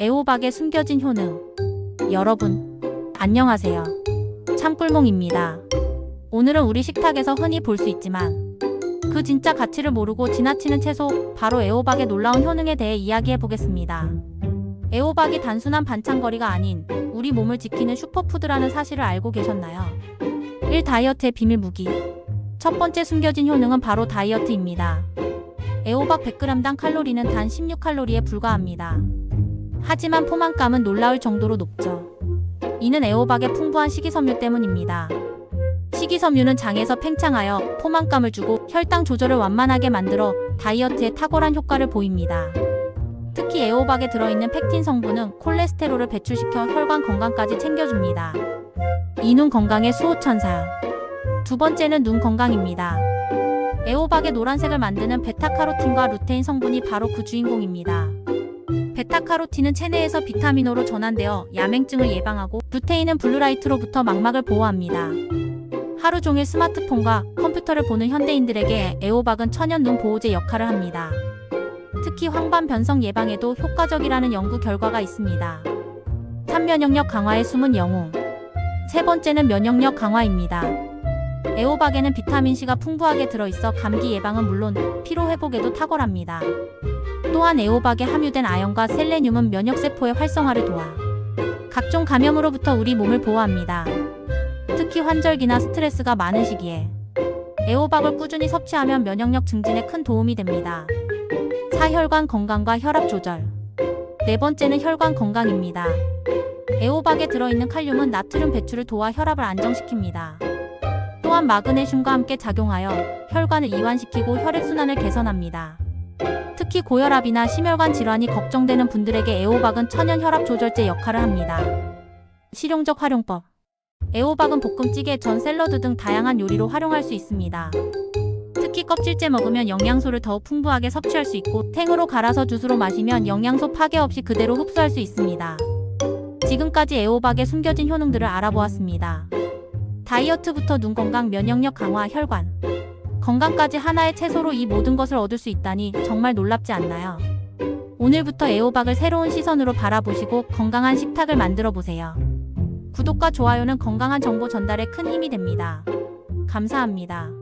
애호박에 숨겨진 효능. 여러분, 안녕하세요. 참꿀몽입니다. 오늘은 우리 식탁에서 흔히 볼 수 있지만 그 진짜 가치를 모르고 지나치는 채소, 바로 애호박의 놀라운 효능에 대해 이야기해 보겠습니다. 애호박이 단순한 반찬거리가 아닌 우리 몸을 지키는 슈퍼푸드라는 사실을 알고 계셨나요? 1. 다이어트의 비밀 무기. 첫 번째 숨겨진 효능은 바로 다이어트입니다. 애호박 100g당 칼로리는 단 16칼로리에 불과합니다. 하지만 포만감은 놀라울 정도로 높죠. 이는 애호박의 풍부한 식이섬유 때문입니다. 식이섬유는 장에서 팽창하여 포만감을 주고 혈당 조절을 완만하게 만들어 다이어트에 탁월한 효과를 보입니다. 특히 애호박에 들어있는 팩틴 성분은 콜레스테롤을 배출시켜 혈관 건강까지 챙겨줍니다. 이 눈 건강의 수호천사. 두 번째는 눈 건강입니다. 애호박의 노란색을 만드는 베타카로틴과 루테인 성분이 바로 그 주인공입니다. 베타카로틴은 체내에서 비타민으로 전환되어 야맹증을 예방하고 루테인은 블루라이트로부터 망막을 보호합니다. 하루 종일 스마트폰과 컴퓨터를 보는 현대인들에게 애호박은 천연 눈 보호제 역할을 합니다. 특히 황반 변성 예방에도 효과적이라는 연구 결과가 있습니다. 참면역력 강화의 숨은 영웅. 세 번째는 면역력 강화입니다. 애호박에는 비타민C가 풍부하게 들어있어 감기 예방은 물론 피로 회복에도 탁월합니다. 또한 애호박에 함유된 아연과 셀레늄은 면역세포의 활성화를 도와 각종 감염으로부터 우리 몸을 보호합니다. 특히 환절기나 스트레스가 많은 시기에 애호박을 꾸준히 섭취하면 면역력 증진에 큰 도움이 됩니다. 사혈관 건강과 혈압 조절. 네 번째는 혈관 건강입니다. 애호박에 들어있는 칼륨은 나트륨 배출을 도와 혈압을 안정시킵니다. 또한 마그네슘과 함께 작용하여 혈관을 이완시키고 혈액순환을 개선합니다. 특히 고혈압이나 심혈관 질환이 걱정되는 분들에게 애호박은 천연 혈압 조절제 역할을 합니다. 실용적 활용법. 애호박은 볶음찌개, 전 샐러드 등 다양한 요리로 활용할 수 있습니다. 특히 껍질째 먹으면 영양소를 더욱 풍부하게 섭취할 수 있고 탱으로 갈아서 주스로 마시면 영양소 파괴 없이 그대로 흡수할 수 있습니다. 지금까지 애호박의 숨겨진 효능들을 알아보았습니다. 다이어트부터 눈 건강, 면역력 강화, 혈관 건강까지 하나의 채소로 이 모든 것을 얻을 수 있다니 정말 놀랍지 않나요? 오늘부터 애호박을 새로운 시선으로 바라보시고 건강한 식탁을 만들어 보세요. 구독과 좋아요는 건강한 정보 전달에 큰 힘이 됩니다. 감사합니다.